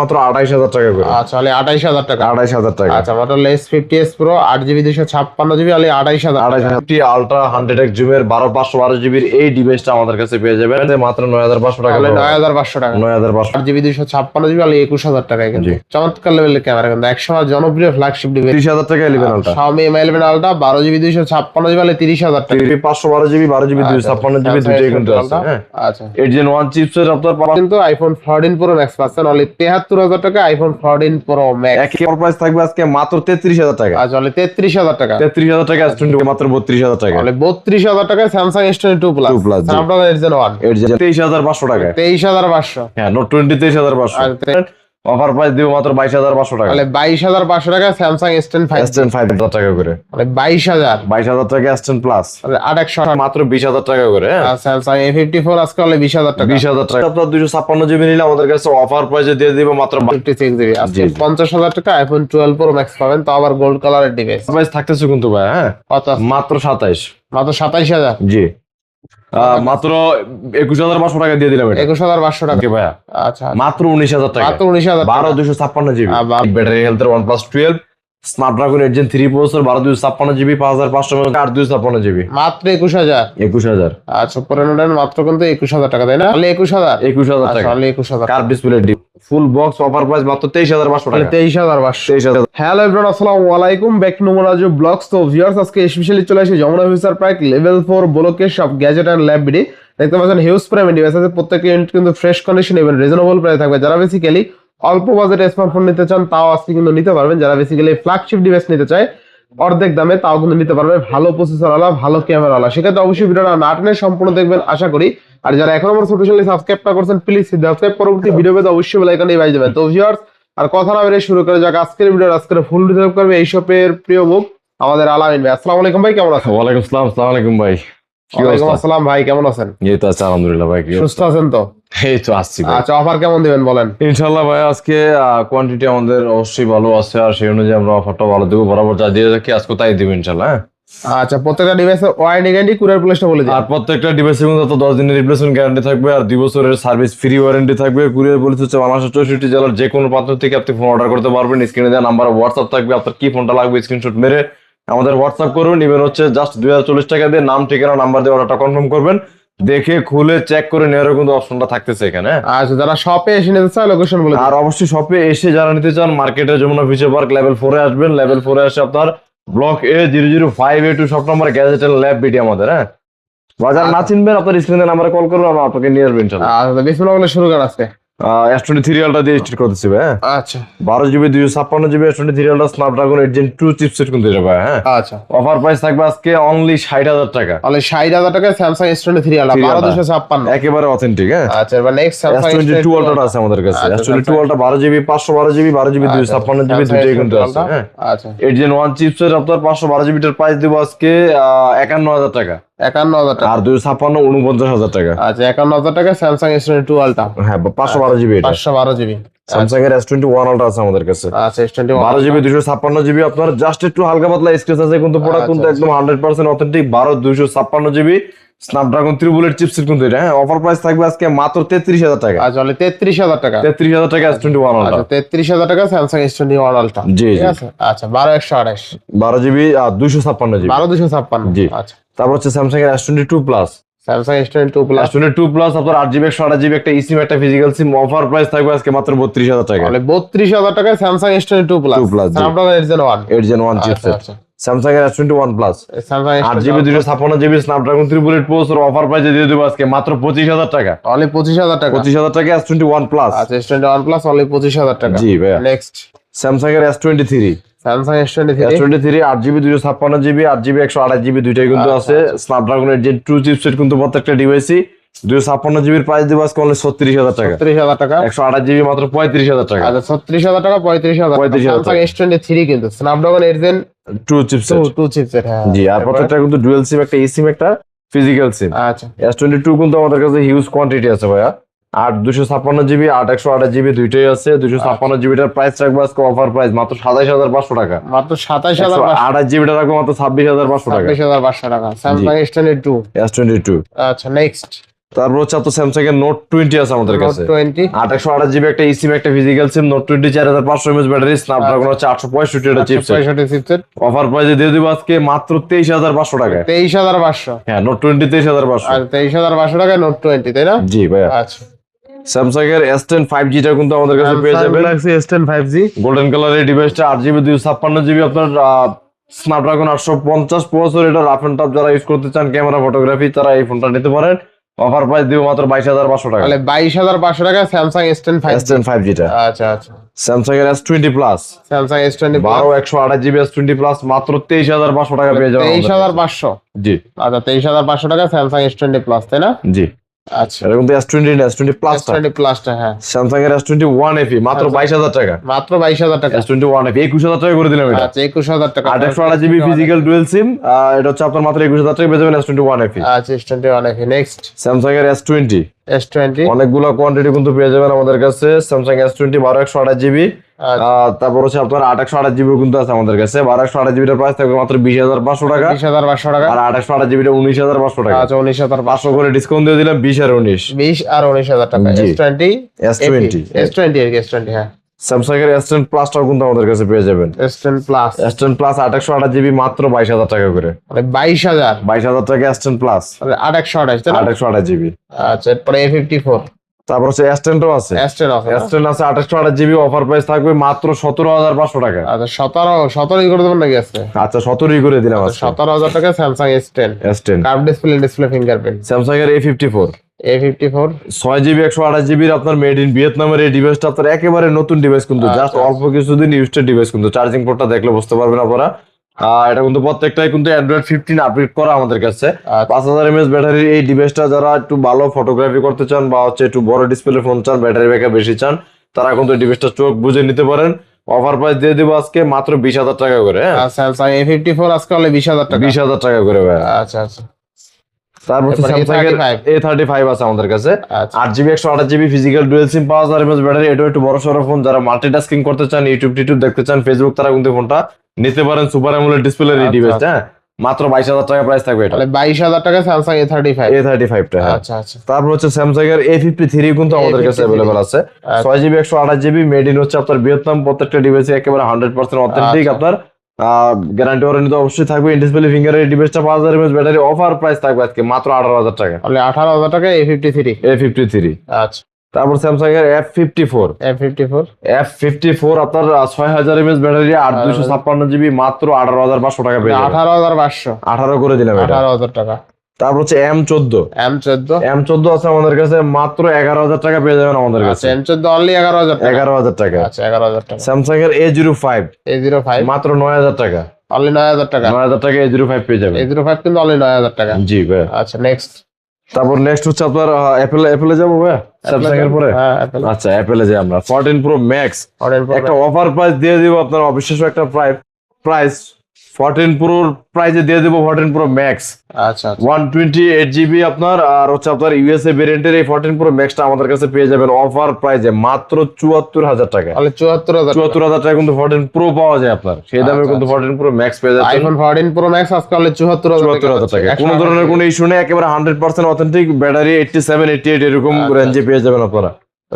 মাত্র আঠাইশ হাজার টাকা করে। আচ্ছা তাহলে আঠাইশ হাজার টাকা। আঠাইশ হাজার টাকা। আচ্ছা Moto S fifty S pro আট জিবি দুশো ছাপ্পান্ন জিবি তাহলে আঠাইশ হাজার আঠাইশ হাজার আলট্রা হান্ড্রেড এক জুমের বারো পাঁচশো বারো জিবির এই ডিভাইসটা আমাদের কাছে পেয়ে যাবেন। মাত্র নয় হাজার পাঁচশো টাকা নয় হাজার পাঁচশো টাকা। নয় হাজার পাঁচশো। আট জিবি দুশো ছাপ্পান্ন জিবি তাহলে একুশ হাজার টাকা কিন্তু। চমৎকার লেভেলের ক্যামেরা কিন্তু। একশো জনপ্রিয় ফ্ল্যাগশিপ ডিভাইস তিরিশ হাজার টাকা eleven ultra Xiaomi Mi 11 Ultra বারো জিবি দুইশো ছাপ্পান্ন জিবি তাহলে তিরিশ হাজার টাকা। পাঁচশো বারো জিবি বারো জিবি দুই ছাপ্পান্ন জিবি আচ্ছা, কিন্তু আছে হ্যাঁ। আচ্ছা। এইট জেন ওয়ান চিপসের আপনার কিন্তু আইফোন ফোরটিন প্রো ম্যাক্স পাচ্ছেন অনলি তেহাত্তর হাজার টাকা আইফোন ফোরটিন প্রো ম্যাক্স একই প্রাইস থাকবে আজকে মাত্র তেত্রিশ হাজার টাকা। আচ্ছা তেত্রিশ হাজার টাকা। তেত্রিশ হাজার টাকা মাত্র বত্রিশ হাজার টাকা। অনলি বত্রিশ হাজার টাকা Samsung S twenty two plus plus Snapdragon eight gen one তেইশ হাজার পাঁচশো টাকা তেইশ হাজার পাঁচশো। হ্যাঁ নোট টোয়েন্টি তেইশ হাজার পাঁচশো। অফার প্রাইস দিব মাত্র বাইশ হাজার পাঁচশো টাকা। তাহলে বাইশ হাজার পাঁচশো টাকা Samsung S ten five S ten five হাজার টাকা করে। মানে বাইশ হাজার। বাইশ হাজার টাকা এস টেন প্লাস আট একশো মাত্র বিশ হাজার টাকা করে হ্যাঁ? স্যামসাং এ ফিফটি ফোর আজকে হলে বিশ হাজার টাকা। বিশ হাজার টাকা। আপনার দুশো ছাপ্পান্ন জিবি নিলে আমাদের কাছে অফার প্রাইসে দিয়ে দিব মাত্র ফিফটি সিক্স জিবি। আজকে। পঞ্চাশ হাজার টাকা আইফোন টুয়েলভ প্রো ম্যাক্স পাবেন। তো আবার গোল্ড কালারের ডিভাইস প্রাইস থাকতেছে কিন্তু ভাই হ্যাঁ? মাত্র সাতাইশ। মাত্র সাতাইশ হাজার। জি। মাত্র একুশ হাজার পাঁচশো টাকা দিয়ে দিলাম একুশ হাজার পাঁচশো টাকা। ভাইয়া? আচ্ছা মাত্র উনিশ হাজার টাকা। মাত্র উনিশ হাজার বারো দুশো ছাপ্পান্ন জিবি। ব্যাটারি হেলথের OnePlus twelve Snapdragon eight gen three processor বারো দুশো ছাপ্পান্ন জিবি পাঁচ হাজার পাঁচশো আট দুশো ছাপ্পান্ন জিবি। মাত্র একুশ হাজার। একুশ হাজার। আচ্ছা পরে নোটেন মাত্র কিন্তু একুশ হাজার টাকা তাই না? তাহলে একুশ হাজার। একুশ হাজার আচ্ছা টাকা। তাহলে একুশ হাজার। কার display deep full box offer price মাত্র তেইশ হাজার পাঁচশো টাকা। তেইশ হাজার পাঁচশো। তেইশ হাজার। হ্যালো এভরিওয়ান আসসালামু আলাইকুম। ব্যাক টু মোরাজু ব্লগস তো ভিউয়ার্স আজকে স্পেশালি চলে আসে Jamuna future park level four ব্লকের সব গ্যাজেট অ্যান্ড ল্যাব বিডি দেখতে পাচ্ছেন হিউজ প্রাইম ডিভাইস আছে। প্রত্যেকটা ইউনিট কিন্তু ফ্রেশ কন্ডিশন এবং রিজনেবল প্রাইস থাকবে। যারা বেসিক্যালি অল্প বাজেটে স্মার্টফোন নিতে চান তাও আজকে কিন্তু নিতে পারবেন। যারা বেসিক্যালি ফ্ল্যাগশিপ ডিভাইস নিতে চায় অর্ধেক দামে তাও কিন্তু নিতে পারবে। ভালো প্রসেসরওয়ালা ভালো ক্যামেরাওয়ালা সেক্ষেত্রে অবশ্যই ভিডিওটা না টেনে সম্পূর্ণ দেখবেন, আশা করি। আর যারা এখন আমার ছোট চ্যানেল সাবস্ক্রাইব না করছেন প্লিজ সাবস্ক্রাইব পরবর্তী ভিডিও পেতে অবশ্যই বেল আইকনে বাজিয়ে দেবেন। তো ভিউয়ার্স আর কথা না বেরিয়ে শুরু করে যাক। আজকের ভিডিও আজকের ফুল রিজার্ভ করবে এই শপের প্রিয় মুখ, আমাদের আলামিন ভাই। আসসালামু আলাইকুম ভাই, কেমন আছেন? ওয়ালাইকুম আসসালাম, আসসালামু আলাইকুম ভাই। ওয়ালাইকুম আসসালাম ভাই কেমন আছেন? এই তো আছে আলহামদুলিল্লাহ ভাই সুস্থ আছেন তো? এই তো আসছি আচ্ছা অফার কেমন দিবেন বলেন? ইনশাল্লাহ ভাই আজকে কোয়ান্টিটি আমাদের অবশ্যই ভালো আছে আর সেই অনুযায়ী আমরা অফারটা ভালো দেবো। বরাবর যা দিয়ে রাখি আজকে তাই দিব ইনশাল্লাহ হ্যাঁ? আচ্ছা প্রত্যেকটা ডিভাইসের ওয়ারেন্টি গ্যারান্টি কুরিয়ার প্লেসটা বলে দিন। আর প্রত্যেকটা ডিভাইসের মধ্যে তো দশ দিনের রিপ্লেসমেন্ট গ্যারান্টি থাকবে আর দুই বছরের সার্ভিস ফ্রি ওয়ারেন্টি থাকবে। কুরিয়ার পুলিশ হচ্ছে বাংলাদেশের চৌষট্টি জেলার যে কোনো প্রান্ত থেকে আপনি ফোন অর্ডার করতে পারবেন। স্ক্রিনে দেওয়া নাম্বার হোয়াটসঅ্যাপ থাকবে আপনার কি ফোনটা লাগবে স্ক্রিনশট মেরে আমাদের হোয়াটসঅ্যাপ করুন ইভেন হচ্ছে জাস্ট দুই হাজার চল্লিশ টাকা দিয়ে নাম ঠিকানা নাম্বার দিয়ে অর্ডারটা কনফার্ম করবেন। দেখে খুলে চেক করে নেওয়ারও কিন্তু অপশনটা থাকতেছে এখানে হ্যাঁ। আচ্ছা যারা শপে এসে নিতে চায় লোকেশন বলে আর অবশ্যই শপে এসে যারা নিতে চান মার্কেটে যমুনা ফিচার পার্ক লেভেল ফোরে আসবেন। লেভেল ফোরে এসে আপনার block A zero zero five A two সব নম্বর গ্যাজেট ল্যাব বিটি আমাদের হ্যাঁ? বাজার না চিনবেন আপনার স্ক্রিনে নাম্বারে কল করবেন আমরা আপনাকে নিয়ে আসবেন আচ্ছা বিসমিল্লাহ বলে শুরু করা আছে। এস টোয়েন্টি থ্রি আলটা দিয়ে স্টার্ট করতেছি ভাই হ্যাঁ? আচ্ছা। বারো জিবি দুইশো ছাপ্পান্ন GB S twenty three ultra Snapdragon eight gen two chipset কিন্তু এটা ভাই হ্যাঁ? আচ্ছা। অফার প্রাইস থাকবে আজকে অনলি ষাট হাজার টাকা। ষাট হাজার টাকা স্যামসাং এস টোয়েন্টি থ্রি আলা Three বারো দুশো ছাপ্পান্ন। একেবারে অথেন্টিক হ্যাঁ? আচ্ছা এবার next S Samsung twenty two ultra আছে আমাদের কাছে। আচ্ছা, এস টোয়েন্টি টু আলটা বারো জিবি পাঁচশো বারো জিবি বারো জিবি দুইশো ছাপ্পান্ন জিবি দুইটাই কিন্তু আছে হ্যাঁ? আচ্ছা। এইট জেন ওয়ান আপনার পাঁচশো বারো জিবিটার প্রাইস দেবো আজকে একান্ন হাজার টাকা। একান্ন হাজার টাকা। আর ছাপ্পান্ন উনপঞ্চাশ হাজার টাকা। আচ্ছা একান্ন হাজার টাকা স্যামসাং এস টোয়েন্টি টু আলটা হ্যাঁ পাঁচশো বারো জিবি পাঁচশো বারো জিবি। স্যামসাং এর এস টোয়েন্টি ওয়ান আলটা আছে আমাদের কাছে। আচ্ছা এস টোয়েন্টি বারো জিবি দুশো ছাপ্পান্ন জিবি আপনার জাস্ট একটু হালকা পাতলা স্ক্রেচ আছে কিন্তু প্রোডাক্ট কিন্তু আচ্ছা, একদম হান্ড্রেড পার্সেন্ট অথেন্টিক বারো দুশো ছাপ্পান্ন জিবি স্ন্যাপড্রাগন ত্রিবুলেট চিপসেট কিন্তু এটা হ্যাঁ। অফার প্রাইস থাকবে আজকে মাত্র তেত্রিশ হাজার টাকা। আচ্ছা তেত্রিশ হাজার টাকা। তেত্রিশ হাজার টাকা এস টোয়েন্টি ওয়ান আলটা আচ্ছা তেত্রিশ হাজার টাকা স্যামসাং এস টোয়েন্টি ওয়ান আলটা জি। আচ্ছা বারো একশো আঠাশ বারো জিবি আর দুশো ছাপ্পান্ন জিবি। বারো দুশো ছাপ্পান্ন। জি। আচ্ছা। তারপর হচ্ছে স্যামসাং এর S twenty two plus Samsung S twenty two plus twenty two plus আপনার আট জিবি একশো আট জিবি একটা ইসিম একটা ফিজিক্যাল সিম অফার প্রাইস থাকবে আজকে মাত্র বত্রিশ হাজার টাকা। তাহলে বত্রিশ হাজার টাকা Samsung S twenty two plus 2 plus, জি। Snapdragon eight gen one eight gen one chipset Samsung এর এস টোয়েন্টি ওয়ান প্লাস আট জিবি দুশো ছাপ্পান্ন GB Snapdragon triple eight processor offer প্রাইসে দিয়ে দেবো আজকে মাত্র পঁচিশ হাজার টাকা। অনলি পঁচিশ হাজার টাকা। পঁচিশ হাজার টাকা এস টোয়েন্টি ওয়ান প্লাস আচ্ছা S twenty one plus only পঁচিশ হাজার টাকা। জি ভাইয়া। নেক্সট স্যামসাং এর S twenty three Samsung S twenty S twenty three আট জিবি দুশো ছাপ্পান্ন জিবি আট জিবি একশো আঠাশ জিবি দুইটাই কিন্তু আচ্ছা, আছে। স্ন্যাপড্রাগন এর যে টু চিপসেট কিন্তু প্রত্যেকটা ডিভাইসই দুশো ছাপ্পান্ন জিবির প্রাইস দেবো আজকে অনলি ছত্রিশ হাজার টাকা। ছত্রিশ হাজার টাকা? একশো আঠাশ জিবি মাত্র পঁয়ত্রিশ হাজার টাকা। আচ্ছা ছত্রিশ হাজার টাকা পঁয়ত্রিশ হাজার 35,000 স্যামসাং এস টোয়েন্টি থ্রি কিন্তু। Snapdragon eight gen two chipset two two chipset হ্যাঁ। জি আর প্রত্যেকটা কিন্তু ডুয়েল সিম একটা ই সিম একটা ফিজিক্যাল সিম আচ্ছা। এস টোয়েন্টি টু কিন্তু আমাদের কাছে হিউজ কোয়ান্টিটি আছে ভাইয়া। আট দুশো ছাপ্পান্ন জিবি আট একশো আঠাশ জিবি দুইটাই আছে। দুশো ছাপ্পান্ন জিবিটার প্রাইস রাখব আজকে অফার প্রাইস মাত্র সাতাইশ হাজার পাঁচশো টাকা। মাত্র সাতাইশ হাজার আঠাশ জিবিটা রাখব মাত্র ছাব্বিশ হাজার পাঁচশো টাকা। ছাব্বিশ হাজার পাঁচশো টাকা। Samsung S twenty two S twenty two আচ্ছা নেক্সট তারপর হচ্ছে আপনার স্যামসাং এর নোট টোয়েন্টি আছে আমাদের কাছে। একশো আঠাশ জিবি একটা ইসিম একটা ফিজিক্যাল সিম নোট টোয়েন্টি চার হাজার পাঁচশো এমএস ব্যাটারি স্ন্যাপড্রাগন হচ্ছে আটশো পঁয়ষট্টি এটা চিপসেট অফার প্রাইসে দিয়ে দিব আজকে মাত্র তেইশ হাজার পাঁচশো টাকা তেইশ হাজার পাঁচশো। হ্যাঁ নোট টোয়েন্টি তেইশ হাজার পাঁচশো। আর তেইশ হাজার পাঁচশো টাকায় নোট টোয়েন্টি তাই না? জি ভাইয়া। আচ্ছা। স্যামসাং এর এস টেন ফাইভ জিটা কিন্তু আমাদের কাছে পেয়ে যাবেন। Galaxy S ten five G golden কালারের ডিভাইসটা আট জিবি দুইশো ছাপ্পান্ন জিবি আপনার স্ন্যাপড্রাগন আটশো পঞ্চাশ প্রসেসর এটা রাফ এন্ড টাফ যারা ইউজ করতে চান ক্যামেরা ফটোগ্রাফি তারা এই ফোনটা নিতে পারেন। অফার প্রাইস দিব মাত্র বাইশ হাজার পাঁচশো টাকা। তাহলে বাইশ হাজার পাঁচশো টাকা Samsung S ten five S ten five জিটা আচ্ছা আচ্ছা। স্যামসাং এর S twenty plus Samsung S twenty বারো একশো আঠাশ জিবি এস টোয়েন্টি প্লাস মাত্র তেইশ হাজার পাঁচশো টাকা পেয়ে যাবেন তেইশ আমাদের হাজার কাছে। পাঁচশো। জি। আচ্ছা তেইশ হাজার পাঁচশো টাকা স্যামসাং এস টোয়েন্টি প্লাস তাই না? জি। আচ্ছা। হ্যাঁ। এর এফি মাত্র বাইশ হাজার টাকা। মাত্র বাইশ হাজার টাকা। হাজার টাকা করে দিলাম এটা। আচ্ছা একুশ হাজার টাকা। ফিজিক্যাল ডুয়েল সিম এটা হচ্ছে আপনার মাত্র একুশ হাজার টাকা পেয়ে যাবেন আচ্ছা নেক্সট এর এস টোয়েন্টি অনেকগুলো কোয়ান্টিটি কিন্তু পেয়ে যাবেন আমাদের কাছে। স্যামসাং এস টোয়েন্টি বারো আচ্ছা। তারপর হচ্ছে আপনার আট একশো আঠাশ জিবি কিন্তু আছে আমাদের কাছে। বারো একশো আঠাশ জিবিটার প্রাইস থাকবে মাত্র বিশ হাজার পাঁচশো টাকা। বিশ হাজার পাঁচশো টাকা। আর আট একশো আঠাশ জিবিটা উনিশ হাজার পাঁচশো টাকা। আচ্ছা উনিশ হাজার পাঁচশো। করে ডিসকাউন্ট দিয়ে দিলাম বিশ আর উনিশ। বিশ আর উনিশ হাজার টাকা। S twenty S twenty S twenty আর কি এস টোয়েন্টি হ্যাঁ। স্যামসাং এর এস টেন প্লাসটাও কিন্তু আমাদের কাছে পেয়ে যাবেন। S ten plus S ten plus আঠাশ জিবি মাত্র বাইশ হাজার টাকা করে। মানে বাইশ হাজার। বাইশ হাজার টাকা এস টেন প্লাস আট একশো আঠাশ তাই আট আঠাশ জিবি। আচ্ছা এরপরে এ ফিফটি ফোর তারপর হচ্ছে এস টেনটাও আছে। এস টেন আছে। না? আছে আঠাশশো আঠাশ জিবি অফার প্রাইস থাকবে মাত্র সতেরো হাজার পাঁচশো টাকা। আচ্ছা সতেরো সতেরোই করে দেবেন নাকি আজকে? আচ্ছা সতেরোই করে দিলাম আজকে। সতেরো হাজার টাকা Samsung S ten S ten curve display display fingerprint Samsung এর A fifty four A fifty four ছয় জিবি একশো আঠাশ জিবির আপনার মেড ইন ভিয়েতনামের এই ডিভাইসটা আপনার একেবারে নতুন ডিভাইস কিন্তু আচ্ছা, জাস্ট অল্প কিছুদিন ইউজড ডিভাইস কিন্তু। চার্জিং পোর্টটা দেখলে বুঝতে পারবেন আপনারা। এটা কিন্তু প্রত্যেকটাই কিন্তু অ্যান্ড্রয়েড ফিফটিন আপডেট করা আমাদের কাছে। আচ্ছা। পাঁচ হাজার এমএস ব্যাটারির এই ডিভাইসটা যারা একটু ভালো ফটোগ্রাফি করতে চান বা হচ্ছে একটু বড় ডিসপ্লে ফোন চান ব্যাটারি ব্যাকআপ বেশি চান তারা কিন্তু ডিভাইসটা চোখ বুঝে নিতে পারেন। অফার প্রাইস দিয়ে দেবো আজকে মাত্র বিশ হাজার টাকা করে হ্যাঁ? স্যামসাং এ ফিফটি ফোর আজকে হলে বিশ হাজার টাকা। বিশ হাজার টাকা করে আচ্ছা আচ্ছা। তারপর এরপরে স্যামসাং এর A35 এ থার্টি ফাইভ আছে আমাদের কাছে। আচ্ছা। আট জিবি একশো আঠাশ GB physical dual SIM battery এটা একটু বড় সড়ো ফোন যারা মাল্টিটাস্কিং করতে চান ইউটিউব টিউব দেখতে চান ফেসবুক তারা কিন্তু ফোনটা নিতে পারেন। সুপার অ্যামোলেড ডিসপ্লে এই আচ্ছা, ডিভাইসটা হ্যাঁ? মাত্র বাইশ হাজার টাকা প্রাইস থাকবে এটা। বাইশ হাজার টাকা Samsung A thirty five A thirty ফাইভটা আচ্ছা আচ্ছা। তারপর হচ্ছে স্যামসাং এর এ ফিফটি থ্রি কিন্তু আমাদের কাছে A53 অ্যাভেলেবল আছে। আচ্ছা। ছয় জিবি একশো আঠাশ জিবি মেড ইন হচ্ছে আপনার ভিয়েতনাম প্রত্যেকটা ডিভাইসে একেবারে হান্ড্রেড পার্সেন্ট অথেন্টিক আচ্ছা। আপনার গ্যারান্টি ওয়ারেন্টি তো অবশ্যই থাকবে। ডিসপ্লে ফিঙ্গার ডিভাইসটা পাঁচ হাজার এমএস ব্যাটারি অফার প্রাইস থাকবে আজকে মাত্র আঠারো হাজার টাকা। তাহলে আঠারো হাজার টাকা A fifty three A fifty three আচ্ছা। তারপর স্যামসাং এর F fifty four A fifty four F fifty four আপনার ছয় হাজার এমএস ব্যাটারি আট দুশো ছাপ্পান্ন জিবি মাত্র আঠারো হাজার পাঁচশো টাকা পেয়ে আঠারো হাজার পাঁচশো। আঠারো করে দিলাম আঠারো হাজার টাকা। তারপর হচ্ছে এম চোদ্দ এম চোদ্দ এম চোদ্দ আছে আমাদের কাছে মাত্র এগারো হাজার টাকা পেয়ে যাবেন আমাদের কাছে। এম চোদ্দ অনলি এগারো হাজার এগারো হাজার টাকা। আচ্ছা এগারো হাজার টাকা। স্যামসাং এর A zero five A zero five মাত্র নয় হাজার টাকা। অনলি নয় হাজার টাকা? নয় হাজার টাকা এ জিরো ফাইভ পেয়ে যাবেন। এ জিরো ফাইভ কিন্তু অনলি নয় হাজার টাকা? জি ভাই আচ্ছা নেক্সট তারপর নেক্সট হচ্ছে আপনার অ্যাপেল অ্যাপেলে যাব ভাই স্যামসাং এর পরে? হ্যাঁ আচ্ছা অ্যাপেলে যাই আমরা। ফোরটিন প্রো ম্যাক্স একটা অফার প্রাইস দিয়ে দিব আপনার অবিশ্বাস্য একটা প্রাইস প্রাইস ফোরটিন প্রোর প্রাইসে দিয়ে দিব ফোরটিন প্রো ম্যাক্স আচ্ছা আচ্ছা। ওয়ান টোয়েন্টি এইট জিবি আপনার আর হচ্ছে আপনার ইউএসএ ভেরিয়েন্টের এই ফোরটিন প্রো ম্যাক্সটা আমাদের কাছে পেয়ে যাবেন অফার প্রাইসে মাত্র চুয়াত্তর হাজার টাকা। তাহলে চুয়াত্তর হাজার চুয়াত্তর হাজার টাকা কিন্তু ফোরটিন প্রো পাওয়া যায় আপনার। সেই দামে আচ্ছা, কিন্তু ফোরটিন প্রো ম্যাক্স পেয়ে যাচ্ছেন। আইফোন ফোরটিন প্রো ম্যাক্স আজকে হলে চুয়াত্তর চুয়াত্তর হাজার টাকা। কোনো ধরনের কোনো ইস্যু নেই একেবারে hundred percent authentic battery eighty seven eighty eight এরকম আচ্ছা। রেঞ্জে পেয়ে যাবেন আপনারা।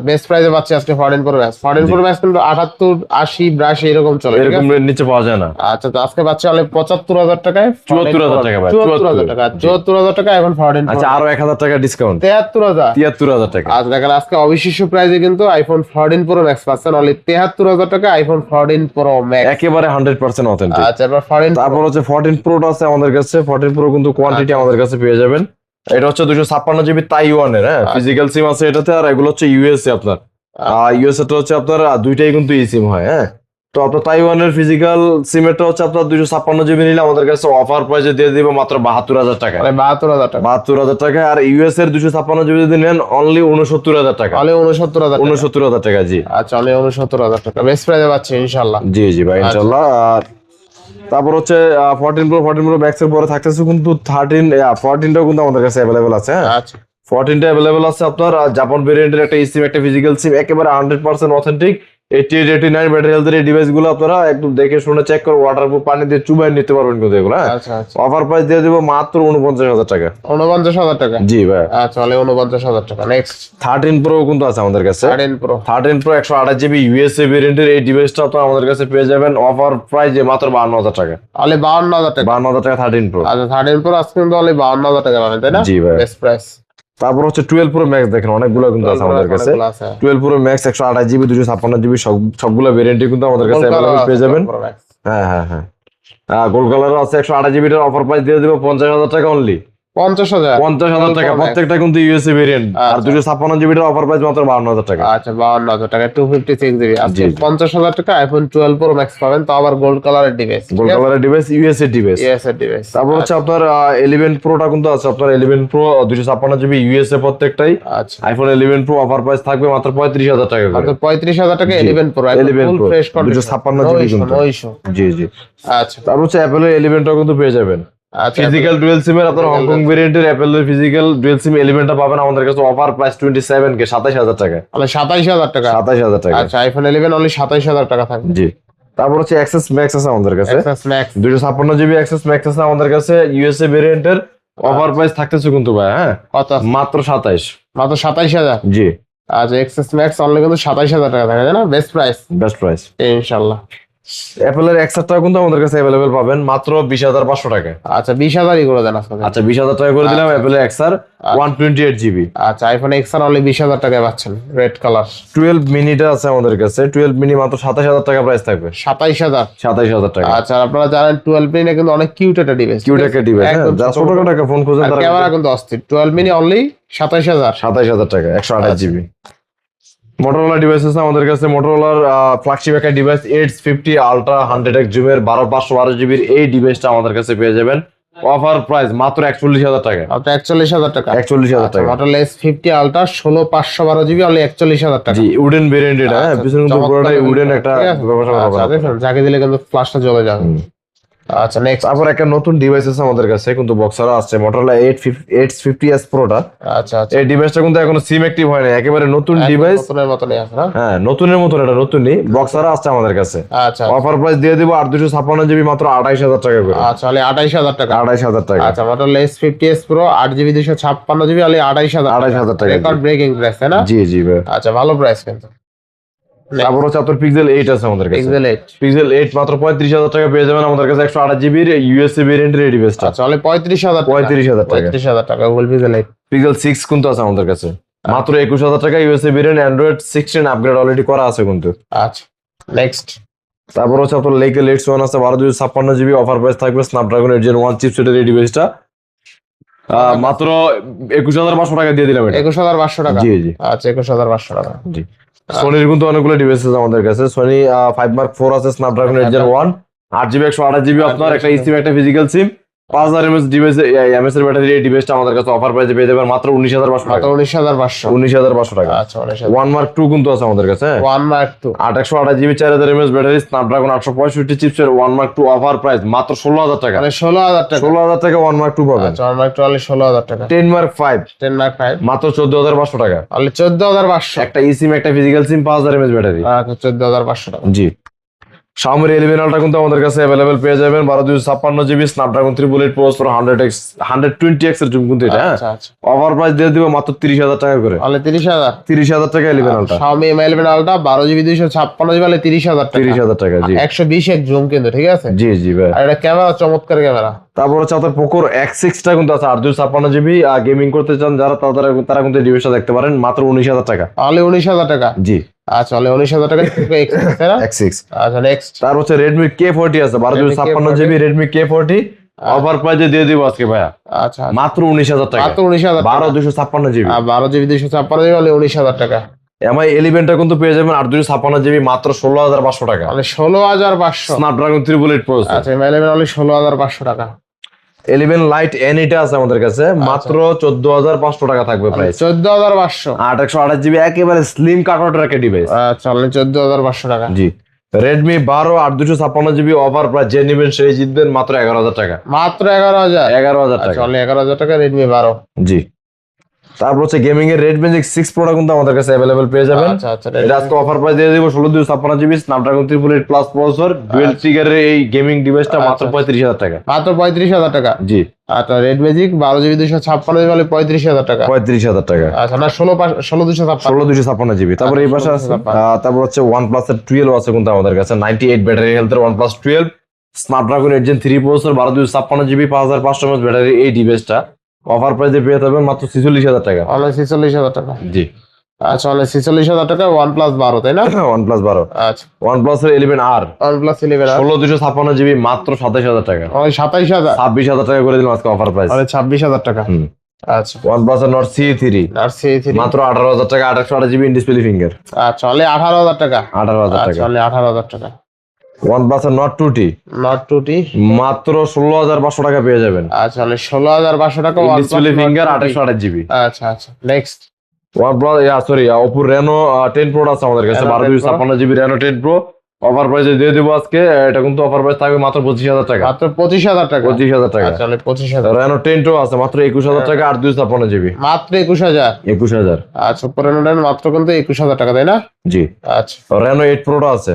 বেস্ট প্রাইসে পাচ্ছি আজকে fourteen pro max fourteen pro max কিন্তু আটাত্তর আশি বিরাশি এরকম চলে এরকম নিচে পাওয়া যায় না। আচ্ছা তো আজকে পাচ্ছি হলে পঁচাত্তর হাজার টাকায় 74,000 টাকা চুয়াত্তর হাজার টাকা চুয়াত্তর হাজার টাকা এখন ফোরটিন আচ্ছা আরও এক হাজার টাকা ডিসকাউন্ট তেহাত্তর হাজার। তিয়াত্তর হাজার টাকা। আজ দেখেন আজকে অবিশ্বাস্য প্রাইসে কিন্তু আইফোন ফোরটিন প্রো ম্যাক্স পাচ্ছেন। অনলি তেহাত্তর হাজার টাকা আইফোন ফোরটিন প্রো ম্যাক্স একেবারে হান্ড্রেড পার্সেন্ট অথেন্টিক আচ্ছা এবার ফোরটিন তারপর হচ্ছে ফোরটিন প্রোটা আছে আমাদের কাছে। ফোরটিন প্রো কিন্তু কোয়ান্টিটি আচ্ছা। আমাদের কাছে পেয়ে যাবেন। এটা হচ্ছে দুশো ছাপ্পান্ন জিবি তাইওয়ানের হ্যাঁ? আচ্ছা। ফিজিক্যাল সিম আছে এটাতে আর এগুলো হচ্ছে ইউএসএ আপনার। ইউএসএ টা হচ্ছে আপনার দুইটাই কিন্তু ই সিম হয় হ্যাঁ? তো আপনার তাইওয়ানের ফিজিক্যাল সিমেরটা হচ্ছে আপনার দুশো ছাপ্পান্ন জিবি নিলে আমাদের কাছে অফার প্রাইসে দিয়ে দিব মাত্র বাহাত্তর হাজার টাকা মানে বাহাত্তর হাজার টাকা। বাহাত্তর হাজার টাকা আর ইউএস এর দুশো ছাপ্পান্ন জিবি যদি নেন অনলি উনসত্তর হাজার টাকা। অনলি উনসত্তর হাজার উনসত্তর হাজার টাকা জি। আচ্ছা অনলি উনসত্তর হাজার টাকা। বেস্ট প্রাইসে পাচ্ছি ইনশাল্লাহ জি জি ভাই আচ্ছা। ইনশাল্লাহ আর তারপর হচ্ছে ফোরটিন প্রো ফোরটিন প্রো ম্যাক্সের পরে থাকতেছে কিন্তু থার্টিন ফোরটিনটাও কিন্তু আমাদের কাছে অ্যাভেলেবেল আছে হ্যাঁ? আচ্ছা। ফোরটিনটা অ্যাভেলেবল আছে আপনার জাপান ভেরিয়েন্টের একটা সিম একটা ফিজিক্যাল সিম একেবারে hundred percent authentic eighty eight eighty nine battery হেলথের এই ডিভাইসগুলো আপনারা একদম দেখে শুনে চেক করে ওয়াটারপ্রুফ পানি দিয়ে চুবাই নিতে পারবেন কিন্তু এগুলো হ্যাঁ? আচ্ছা আচ্ছা। অফার প্রাইস দিয়ে দেবো মাত্র উনপঞ্চাশ হাজার টাকা। উনপঞ্চাশ হাজার টাকা? জি ভাই। আচ্ছা তাহলে উনপঞ্চাশ হাজার টাকা। নেক্সট থার্টিন প্রো কিন্তু আছে আমাদের কাছে। থার্টিন প্রো থার্টিন প্রো একশো আঠাশ জিবি ইউএসএ ভেরিয়েন্টের এই ডিভাইসটা আপনারা আমাদের কাছে পেয়ে যাবেন। অফার প্রাইসে মাত্র বান্ন হাজার টাকা। তাহলে বাউন্ন হাজার টাকা। বান্ন হাজার টাকা থার্টিন প্রো আচ্ছা থার্টিন প্রো আজকে কিন্তু তাহলে বাউন্ন হাজার টাকা পাবেন তাই না? জি ভাই। বেস্ট প্রাইস তারপর হচ্ছে টুয়েলভ প্রো ম্যাক্স দেখেন অনেকগুলো কিন্তু আছে আমাদের কাছে। টুয়েলভ প্রো ম্যাক্স একশো আঠাশ জিবি দুশো ছাপ্পান্ন জিবি সব সবগুলো ভেরিয়েন্টই কিন্তু আমাদের কাছে অ্যাভেলেবল পেয়ে যাবেন। হ্যাঁ হ্যাঁ হ্যাঁ। গোল্ড কালার আছে একশো আঠাশ জিবিটার অফার প্রাইস দিয়ে দেবো পঞ্চাশ হাজার টাকা অনলি পঞ্চাশ হাজার। পঞ্চাশ হাজার টাকা। প্রত্যেকটা কিন্তু ইউএসএ ভেরিয়েন্ট আর আচ্ছা। দুশো ছাপ্পান্ন জিবিটার অফার প্রাইস মাত্র বান্ন হাজার টাকা। আচ্ছা বাউন্ন হাজার টাকা। Two fifty six GB. পঞ্চাশ হাজার টাকা আইফোন টুয়েলভ প্রো ম্যাক্স পাবেন। তো আবার গোল্ড কালারের ডিভাইস গোল্ড কালারের ডিভাইস ইউএসএ ডিভাইস এর ডিভাইস তারপর হচ্ছে আপনার ইলেভেন প্রোটা কিন্তু আছে। আপনার ইলেভেন প্রো দুশো ছাপ্পান্ন জিবি ইউএসএ প্রত্যেকটাই। আচ্ছা। IPhone eleven pro offer price থাকবে মাত্র পঁয়ত্রিশ হাজার টাকা মাত্র পঁয়ত্রিশ হাজার টাকা। Eleven pro 11 full Pro, fresh 256 GB কিন্তু। নয়শো জি জি। আচ্ছা। তারপর হচ্ছে অ্যাপেলের ইলেভেনটাও কিন্তু পেয়ে যাবেন। আচ্ছা ফিজিক্যাল ডুয়েল সিমের আপনার হংকং ভেরিয়েন্টের অ্যাপেলের ফিজিক্যাল ডুয়েল সিম পাবেন আমাদের কাছে offer price twenty seven K সাতাশ হাজার টাকা। তাহলে সাতাইশ হাজার টাকা। সাতাশ হাজার টাকা। আচ্ছা আইফোন ইলেভেন অনলি সাতাইশ হাজার টাকা থাকবে। জি। তারপর হচ্ছে অ্যাক্সেস ম্যাক্স আছে আমাদের কাছে। এক্সএস ম্যাক্স দুশো ছাপ্পান্ন জিবি অ্যাক্সেস ম্যাক্স আছে আমাদের কাছে ইউএসএ ভেরিয়েন্টের অফার প্রাইস থাকতেছে কিন্তু ভাই হ্যাঁ? কত মাত্র সাতাইশ। মাত্র সাতাইশ হাজার? জি। আচ্ছা এক্সএস ম্যাক্স অনলি কিন্তু সাতাইশ হাজার টাকা থাকে না? বেস্ট প্রাইস বেস্ট প্রাইস ইনশাল্লাহ। অ্যাপেলের এক্সারটাও কিন্তু আমাদের কাছে অ্যাভেলেবেল পাবেন মাত্র বিশ হাজার পাঁচশো টাকা। আচ্ছা বিশ হাজারই করে দেন আজকে। আচ্ছা বিশ হাজার টাকা করে দিলাম অ্যাপেলের টোয়েন্টি এইট জিবি। আচ্ছা আইফোন এক্সআর অনলি বিশ হাজার টাকায় পাচ্ছেন রেড কালার টুয়েলভ মিনিটা আছে আমাদের কাছে টুয়েলভ মিনি মাত্র সাতাশ হাজার টাকা প্রাইস থাকবে। সাতাইশ হাজার? সাতাইশ হাজার টাকা। আচ্ছা আপনারা জানেন টুয়েলভ মিনি কিন্তু অনেক কিউট একটা ডিভাইস কিউট একটা ডিভাইস একদম যারা ছোট টাকা ফোন খোঁজেন তারা ক্যামেরা কিন্তু অস্থির। টুয়েলভ মিনি অনলি সাতাইশ হাজার। সাতাইশ হাজার টাকা একশো আঠাশ আচ্ছা। জিবি। মোটরোলা ডিভাইস আছে আমাদের কাছে মোটরোলার ফ্ল্যাগশিপ একটা device eight fifty ultra hundred X জুমের বারো পাঁচশো বারো জিবির এই ডিভাইসটা আমাদের কাছে পেয়ে যাবেন। অফার প্রাইস মাত্র একচল্লিশ হাজার টাকা। আপনার একচল্লিশ হাজার টাকা। একচল্লিশ হাজার টাকা। মডেল এস ফিফটি আলট্রা ষোলো পাঁচশো বারো জিবি অনলি একচল্লিশ হাজার টাকা। জি উডেন ভেরিয়েন্ট এটা হ্যাঁ আচ্ছা, পিছনে পুরোটাই উডেন একটা ব্যবসা আচ্ছা, যাকে দিলে কিন্তু ফ্লাশটা জ্বলে যাবে। আচ্ছা নেক্সট তারপর একটা নতুন ডিভাইস আছে আমাদের কাছে কিন্তু বক্সারও আসছে Motorola eight eight fifty S প্রোটা আচ্ছা আচ্ছা। এই ডিভাইসটা কিন্তু এখনও সিম অ্যাক্টিভ হয় না একেবারে নতুন ডিভাইস নতুনের মতনই আছে না? হ্যাঁ নতুনের মতন এটা নতুনই। বক্সারও আসছে আমাদের কাছে। আচ্ছা অফার প্রাইস দিয়ে দিব আর দুশো ছাপ্পান্ন জিবি মাত্র আঠাইশ হাজার টাকা করে। আচ্ছা তাহলে আঠাইশ হাজার টাকা। আঠাইশ হাজার টাকা। আচ্ছা model S fifty S pro আট জিবি দুশো ছাপ্পান্ন জিবি অনলি আঠাইশ হাজার 28,000 টাকা। রেকর্ড ব্রেকিং প্রাইস তাই না? জি জি আচ্ছা ভালো প্রাইস কিন্তু। তারপর হচ্ছে আপনার পিক্সেল এইট আছে আমাদের কাছে। পিক্সেল এইট পিক্সেল এইট মাত্র পঁয়ত্রিশ হাজার টাকা পেয়ে যাবেন আমাদের কাছে একশো আঠাশ জিবির ইউএসএ ভেরিয়েন্টের এই ডিভাইসটা আচ্ছা অনলি পঁয়ত্রিশ হাজার পঁয়ত্রিশ হাজার টাকা। পঁয়ত্রিশ হাজার টাকা Google Pixel eight Pixel six কিন্তু আছে আমাদের কাছে। মাত্র একুশ হাজার টাকা USA variant Android sixteen upgrade already করা আছে কিন্তু। আচ্ছা নেক্সট তারপর হচ্ছে আপনার লেকে লেটস ওয়ান আছে বারো দুশো ছাপ্পান্ন জিবি অফার প্রাইস থাকবে স্ন্যাপড্রাগন এইট জেন ওয়ান চিপসেটের এই ডিভাইসটা মাত্র একুশ হাজার পাঁচশো টাকা দিয়ে দিলাম একুশ হাজার পাঁচশো টাকা। জি জি। আচ্ছা একুশ হাজার পাঁচশো টাকা। জি। সোনির কিন্তু অনেকগুলো ডিভাইসেস আছে আমাদের কাছে। সোনি ফাইভ মার্ক ফোর আছে স্ন্যাপড্রাগন এইট জেন ওয়ান আট জিবি একশো আঠাশ জিবি আপনার একটা ইসিম একটা ফিজিক্যাল সিম পাঁচ হাজার এমএস ডিভাইস এমএস এর ব্যাটারি এই ডিভাইসটা আমাদের কাছে অফার প্রাইসে পেয়ে যাবেন মাত্র উনিশ হাজার পাঁচশো টাকা। উনিশ হাজার পাঁচশো। উনিশ হাজার পাঁচশো টাকা। আচ্ছা ওয়ান মার্ক টু কিন্তু আছে আমাদের কাছে? ওয়ান মার্ক টু আট একশো আঠাশ জিবি চার হাজার এমএস ব্যাটারি স্ন্যাপড্রাগন আটশো পঁয়ষট্টি চিপসের one mark two offer price মাত্র ষোলো হাজার টাকা। মানে ষোলো হাজার টাকা। ষোলো হাজার টাকা ওয়ান মার্ক টু পাবেন। ওয়ান মার্ক টু অনলি ষোলো হাজার টাকা। Ten mark five ten mark five মাত্র চোদ্দ হাজার পাঁচশো টাকা। অনলি চোদ্দ হাজার পাঁচশো। একটা ই সিম একটা ফিজিক্যাল সিম পাঁচ হাজার এমএস ব্যাটারি আচ্ছা চোদ্দ হাজার পাঁচশো টাকা। জি। Xiaomi ইলেভেন আলটা কিন্তু আমাদের কাছে অ্যাভেলেবেল পেয়ে যাবেন। বারো দুশো ছাপ্পান্ন GB Snapdragon triple eight processor hundred X hundred twenty এক্সের জুম কিন্তু এটা হ্যাঁ? আচ্ছা আচ্ছা। প্রাইস দিয়ে দিব মাত্র তিরিশ হাজার টাকা করে। অনলি তিরিশ হাজার? তিরিশ হাজার টাকা ইলেভেন আলটা Xiaomi Mi 11 আলটা বারো জিবি দুইশো ছাপ্পান্ন জিবি অনলি তিরিশ হাজার তিরিশ হাজার টাকা জি। একশো বিশ এক জুম কিন্তু ঠিক আছে? জি জি ভাই। আর এটা ক্যামেরা চমৎকার ক্যামেরা তারপর হচ্ছে আপনার পোকোর এক্স সিক্সটা কিন্তু আছে আট দুশো ছাপ্পান্ন জিবি। গেমিং করতে চান যারা তারা তারা কিন্তু ডিভাইসটা দেখতে পারেন মাত্র উনিশ হাজার টাকা। তাহলে উনিশ হাজার টাকা। জি। আচ্ছা উনিশ হাজার টাকা এক্স সিক্স আচ্ছা নেক্সট তার হচ্ছে রেডমি কে ফোরটি আছে বারো দুশো ছাপ্পান্ন GB Redmi K forty offer প্রাইসে দিয়ে দিব আজকে ভাইয়া। আচ্ছা মাত্র উনিশ হাজার টাকা। মাত্র উনিশ হাজার বারো দুশো ছাপ্পান্ন জিবি। বারো জিবি দুইশো ছাপ্পান্ন জিবি উনিশ হাজার টাকা। এমআই কিন্তু পেয়ে যাবেন আট দুশো ছাপ্পান্ন জিবি মাত্র ষোলো হাজার পাঁচশো টাকা। মানে ষোলো হাজার পাঁচশো। স্ন্যাপড্রাগন ত্রিপুল এইট প্রসেসর আচ্ছা Mi 11 অনলি ষোলো হাজার পাঁচশো টাকা। এলিভেন লাইট এন এটা আছে আমাদের কাছে মাত্র চোদ্দ হাজার পাঁচশো টাকা থাকবে প্রাইস চোদ্দ হাজার পাঁচশো। আট একশো আঠাশ জিবি একেবারে স্লিম কাটআউটের একটা ডিভাইস আচ্ছা অনলি চোদ্দ হাজার পাঁচশো টাকা। জি। রেডমি বারো আট দুশো ছাপ্পান্ন জিবি অফার প্রাইস যে নিবেন সেই জিতবেন মাত্র এগারো হাজার টাকা। মাত্র এগারো হাজার। এগারো হাজার আচ্ছা টাকা। এগারো হাজার টাকা রেডমি বারো। জি। তারপর হচ্ছে গেমিং এর রেড ম্যাজিক সিক্স প্রোটা কিন্তু আমাদের কাছে অ্যাভেলেবেল পেয়ে যাবেন। আচ্ছা আচ্ছা এটা আজকে অফার প্রাইস দিয়ে দিব ষোলো দুশো ছাপ্পান্ন GB Snapdragon triple eight plus processor dual ট্রিগারের এই গেমিং ডিভাইসটা মাত্র আচ্ছা। পঁয়ত্রিশ হাজার টাকা। মাত্র পঁয়ত্রিশ হাজার টাকা? জি। আচ্ছা রেড ম্যাজিক বারো জিবি দুশো ছাপ্পান্ন জিবি পঁয়ত্রিশ হাজার টাকা। পঁয়ত্রিশ হাজার টাকা। আচ্ছা না ষোলো ষোলো দুশো ছাপ্পান্ন। ষোলো দুশো ছাপ্পান্ন জিবি তারপর এই পাশে আছে তারপর হচ্ছে ওয়ান প্লাস এর টুয়েলভ আছে কিন্তু আমাদের কাছে নাইনটি এইট ব্যাটারি হেলথের OnePlus twelve Snapdragon eight gen three processor বারো দুশো ছাপ্পান্ন জিবি পাঁচ হাজার পাঁচশো ব্যাটারি এই ডিভাইসটা অফার প্রাইসে পেয়ে যাবেন মাত্র ছিচল্লিশ হাজার টাকা। অনলাইন ছিচল্লিশ হাজার টাকা। জি। আচ্ছা অনলাইন ছিচল্লিশ হাজার টাকা ওয়ান প্লাস বারো তাই না? ওয়ান প্লাস বারো। আচ্ছা। ওয়ান প্লাস এর ইলেভেন আর ওয়ান প্লাস ইলেভেন ষোলো দুশো ছাপ্পান্ন জিবি মাত্র সাতাশ হাজার টাকা। অনলাইন সাতাইশ হাজার? ছাব্বিশ হাজার টাকা করে দিলাম আজকে অফার প্রাইস ছাব্বিশ হাজার টাকা। হুম। আচ্ছা। One plus Nord C three আর সি থ্রি মাত্র আঠারো হাজার টাকা আঠাশশো আঠাশ জিবি ডিসপ্লে ফিঙ্গার আচ্ছা অনলাইন আঠারো হাজার টাকা। আঠারো হাজার আচ্ছা টাকা। অনলাইন আঠারো হাজার টাকা। OnePlus Nord two T Nord two T মাত্র ষোলো হাজার পাঁচশো টাকা পেয়ে যাবেন। আচ্ছা অনলাইন ষোলো হাজার পাঁচশো টাকা ডিসপ্লে ফিঙ্গার আঠাশশো আঠাশ জিবি আচ্ছা আচ্ছা next OnePlus sorry Oppo Reno ten pro আছে আমাদের কাছে বারো 10 দুই ছাপ্পান্ন GB Reno ten pro offer প্রাইসে দিয়ে দেবো আজকে এটা কিন্তু অফার প্রাইস থাকবে মাত্র পঁচিশ হাজার টাকা। মাত্র পঁচিশ হাজার টাকা? পঁচিশ হাজার টাকা। আচ্ছা অনলাইন পঁচিশ হাজার। রেনো টেন প্রো আছে মাত্র একুশ হাজার টাকা আর দুই ছাপ্পান্ন জিবি মাত্র একুশ হাজার? একুশ হাজার। আচ্ছা উপরে নোটেন মাত্র কিন্তু একুশ হাজার টাকা তাই না? জি। আচ্ছা। রেনো এইট প্রোটা আছে।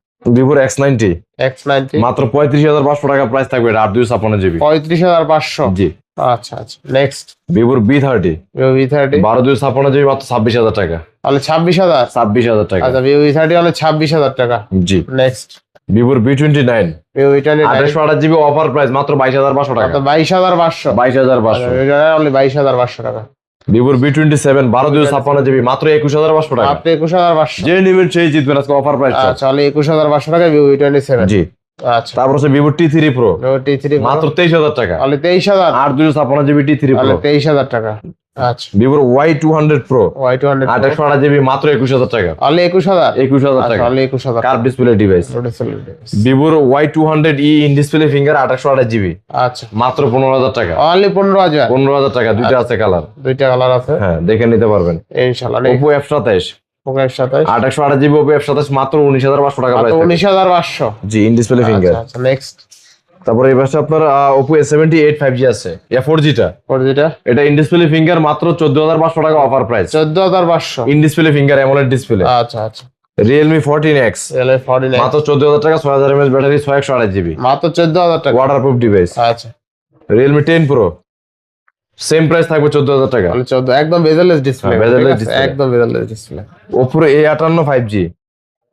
ভিভোর এক্স নাইনটি এক্স নাইনটি মাত্র পঁয়ত্রিশ হাজার পাঁচশো টাকা প্রাইস থাকবে আট দুই ছাপ্পান্ন জিবি। পঁয়ত্রিশ হাজার পাঁচশো? জি। আচ্ছা আচ্ছা। নেক্সট ভিভোর বি থার্টি ভি থার্টি বারো দুই ছাপ্পান্ন জিবি মাত্র ছাব্বিশ হাজার টাকা। তাহলে ছাব্বিশ হাজার? ছাব্বিশ হাজার টাকা। আচ্ছা ভিভো ভি থার্টি হলে ছাব্বিশ হাজার টাকা। জি। নেক্সট ভিভোর বি টোয়েন্টি নাইন আঠাশশো আঠাশ জিবি অফার প্রাইস মাত্র বাইশ হাজার পাঁচশো টাকা। বাইশ হাজার পাঁচশো। বাইশ হাজার পাঁচশো। বাইশ হাজার পাঁচশো টাকা। ভিভোর বি টোয়েন্টি সেভেন বারো দুই ছাপ্পান্ন জিবি মাত্র একুশ হাজার পাঁচশো টাকা। আপনি একুশ হাজার পাঁচশো। যে নেবেন সেই জিতবেন আজকে অফার প্রাইস আচ্ছা তাহলে একুশ হাজার পাঁচশো টাকা ভিভো বি টোয়েন্টি সেভেন জি। আচ্ছা। তারপর হচ্ছে Vivo T three pro T three মাত্র তেইশ হাজার টাকা। তাহলে তেইশ হাজার। আট দুশো ছাপ্পান্ন জিবি টি থ্রি তাহলে প্রো তেইশ হাজার টাকা। আচ্ছা। ভিভোর Y two hundred pro Y two hundred আঠাশশো আঠাশ জিবি মাত্র একুশ হাজার টাকা। তাহলে একুশ হাজার? একুশ হাজার টাকা। তাহলে একুশ হাজার। কার ডিসপ্লে ডিভাইস ভিভোর Y two hundred E in display finger আঠাশশো আঠাশ জিবি। আচ্ছা। মাত্র পনেরো হাজার টাকা। অনলি পনেরো হাজার? পনেরো হাজার টাকা দুইটা আছে কালার দুইটা কালার আছে? হ্যাঁ দেখে নিতে পারবেন। ইনশাল্লাহ ওপো এফ সাতাইশ পোকের সাতাইশ আঠাশশো আঠাশ জিবি ওপো এফ সাতাইশ মাত্র উনিশ হাজার পাঁচশো টাকা উনিশ হাজার পাঁচশো। জি ইন ডিসপ্লে ফিঙ্গার আচ্ছা নেক্সট তারপরে এই পাশে আপনার Oppo A seventy eight five G আছে। এ ফোর জিটা ফোর জিটা এটা ইন ডিসপ্লে ফিঙ্গার মাত্র চোদ্দ হাজার পাঁচশো টাকা অফার প্রাইস চোদ্দ হাজার পাঁচশো। In display finger AMOLED display আচ্ছা আচ্ছা। রিয়েলমি ফোরটিন এক্স মাত্র চোদ্দ হাজার টাকা ছয় হাজার এমএস ব্যাটারি ছয় একশো আঠাশ জিবি। মাত্র চোদ্দ হাজার টাকা। ওয়াটারপ্রুফ ডিভাইস আচ্ছা। Realme ten pro same price থাকবে চোদ্দ হাজার টাকা। চোদ্দ একদম বেজারলেস ডিসপ্লে হ্যাঁ, bezel-less একদম বেজারলেস ডিসপ্লে ওপোর এ আটান্ন ফাইভ জি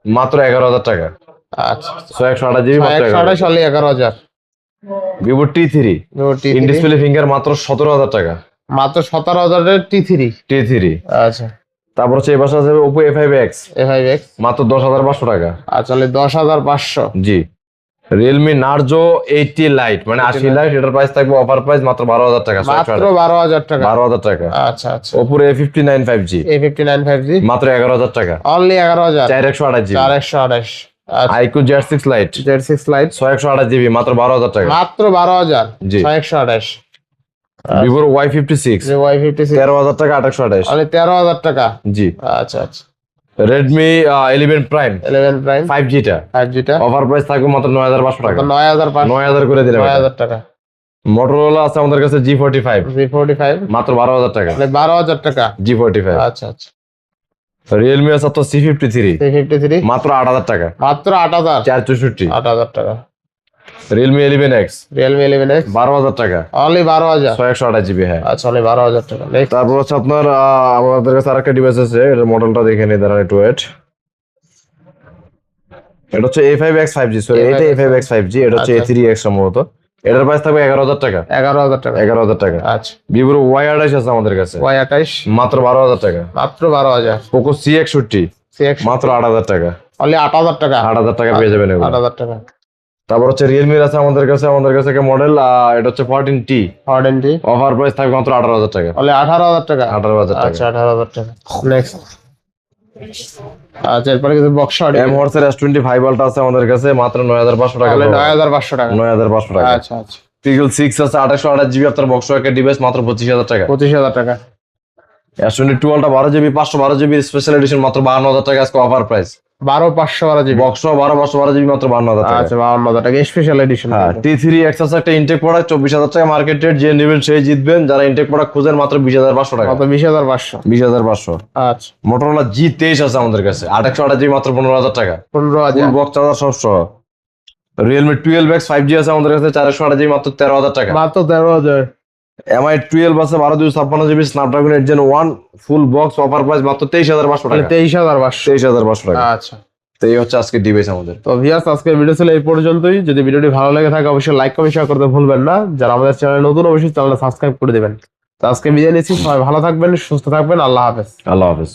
মাত্র এগারো হাজার টাকা। আচ্ছা। ছয় একশো আঠাশ জিবি মাত্র এগারো হাজার। Vivo T three in display finger মাত্র সতেরো হাজার টাকা। মাত্র সতেরো হাজারের টি থ্রি টি থ্রি আচ্ছা। তারপর হচ্ছে পাশে আছে Oppo A five X A five X মাত্র দশ হাজার পাঁচশো টাকা। আচ্ছা দশ হাজার পাঁচশো। জি। রিয়েলমি নার্জো এইটটি লাইট মানে আশি লাইট এটার প্রাইস থাকবে অফার প্রাইস মাত্র বারো হাজার টাকা মাত্র বারো হাজার টাকা। বারো হাজার টাকা। আচ্ছা আচ্ছা। ওপোর A fifty nine five G A fifty nine five G মাত্র এগারো হাজার টাকা। অনলি এগারো হাজার। চার একশো আঠাশ জিবি চার একশো আঠাশ। IQOO Z six lite Z six lite ছয় একশো আঠাশ জিবি মাত্র বারো হাজার টাকা। মাত্র বারো হাজার। জি। ছয় একশো আঠাশ ভিভোর Y fifty six Y fifty six তেরো হাজার টাকা আঠাশশো আঠাশ। অনলি তেরো হাজার টাকা। জি। আচ্ছা আচ্ছা। Redmi eleven prime eleven prime five জিটা five জিটা অফার প্রাইস থাকবে মাত্র নয় হাজার পাঁচশো টাকা। নয় হাজার নয় হাজার করে দিলে নয় হাজার টাকা। মোটরোলা আছে আমাদের কাছে G forty five G forty five মাত্র বারো হাজার টাকা। মানে বারো হাজার টাকা। জি ফোর্টি ফাইভ আচ্ছা আচ্ছা। রিয়েলমি আছে তো সি ফিফটি থ্রি মাত্র আট হাজার টাকা। মাত্র আট হাজার? চার চৌষট্টি আট হাজার টাকা। Realme eleven X Realme eleven X বারো হাজার টাকা। অনলি বারো হাজার। ছয় একশো আঠাশ জিবি হ্যাঁ। আচ্ছা অনলি বারো হাজার টাকা। তারপর হচ্ছে আপনার আমাদের কাছে আরেকটা ডিভাইস আছে এটার মডেলটা দেখে নিই দাঁড়ান একটু ওয়েট এটা হচ্ছে A five X five G sorry এটা A five X five G এটা হচ্ছে এ। থ্রি এক্স সম্ভবত। এটার প্রাইস থাকবে এগারো হাজার টাকা এগারো হাজার টাকা এগারো হাজার টাকা আচ্ছা ভিভোর ওয়াই আঠাশ আছে আমাদের কাছে ওয়াই আঠাইশ মাত্র বারো হাজার টাকা মাত্র বারো হাজার পোকো সি একষট্টি মাত্র আট হাজার টাকা অনলি আট হাজার টাকা আট হাজার টাকা পেয়ে যাবেন আট হাজার টাকা তারপর হচ্ছে রিয়েলমির আছে আমাদের কাছে আমাদের কাছে একটা মডেল এটা হচ্ছে ফোরটিন টি ফর্ডেন্টি অফার প্রাইস থাকবে মাত্র আঠারো হাজার টাকা অনলি আঠারো হাজার টাকা আঠারো হাজার টাকা আচ্ছা আঠারো হাজার টাকা নেক্সট আচ্ছা এরপরে কিছু বক্স শট এম হর্সের এস টোয়েন্টি ফাইভ আলটা আছে আমাদের কাছে মাত্র নয় হাজার পাঁচশো টাকা তাহলে নয় হাজার পাঁচশো টাকা। নয় হাজার পাঁচশো টাকা। আচ্ছা আচ্ছা। পিগল 6 আছে আঠাশশো আঠাশ জিবি আপনার বক্স একটা ডিভাইস মাত্র পঁচিশ হাজার টাকা। পঁচিশ হাজার টাকা। এস টোয়েন্টি টুয়েলটা বারো জিবি পাঁচশো বারো জিবি স্পেশাল এডিশন মাত্র বান্ন হাজার টাকা আজকে অফার প্রাইস বারো পাঁচশো বারো জিবি। বক্স বারো পাঁচশো বারো জিবি মাত্র বান্ন হাজার আচ্ছা বাউন্ন হাজার টাকা। স্পেশাল এডিশন টি থ্রি এক্সাস একটা ইনটেক প্রোডাক্ট চব্বিশ হাজার টাকা মার্কেট রেট যে নেবেন সেই জিতবেন। যারা ইনটেক প্রোডাক্ট খুঁজেন মাত্র বিশ হাজার পাঁচশো টাকা। বিশ হাজার পাঁচশো। বিশ হাজার পাঁচশো। আচ্ছা। মোটরোলা জি তেইশ আছে আমাদের কাছে আঠাশশো আঠাশ জিবি মাত্র পনেরো হাজার টাকা। পনেরো হাজার। বক্স চার্জার সব সহ। Realme twelve X five G আছে আমাদের কাছে চারশো আঠাশ জিবি মাত্র তেরো হাজার টাকা। মাত্র তেরো হাজার। এমআই টুয়েলভ আছে বারো দুই ছাপ্পান্ন GB Snapdragon eight gen one full box offer price মাত্র তেইশ হাজার পাঁচশো টাকা। তেইশ হাজার পাঁচশো। তেইশ হাজার পাঁচশো টাকা। আচ্ছা। তো এই হচ্ছে আজকে ডিভাইস আমাদের। তো ভিয়াস আজকের ভিডিও ছিল এই পর্যন্তই। যদি ভিডিওটি ভালো লেগে থাকে অবশ্যই লাইক কমেন্ট শেয়ার করতে ভুলবেন না। যারা আমাদের চ্যানেলে নতুন অবশ্যই চ্যানেলটা সাবস্ক্রাইব করে দেবেন। তো আজকে বিদায় নিচ্ছি। সবাই ভালো থাকবেন সুস্থ থাকবেন। আল্লাহ হাফেজ। আল্লাহ হাফেজ।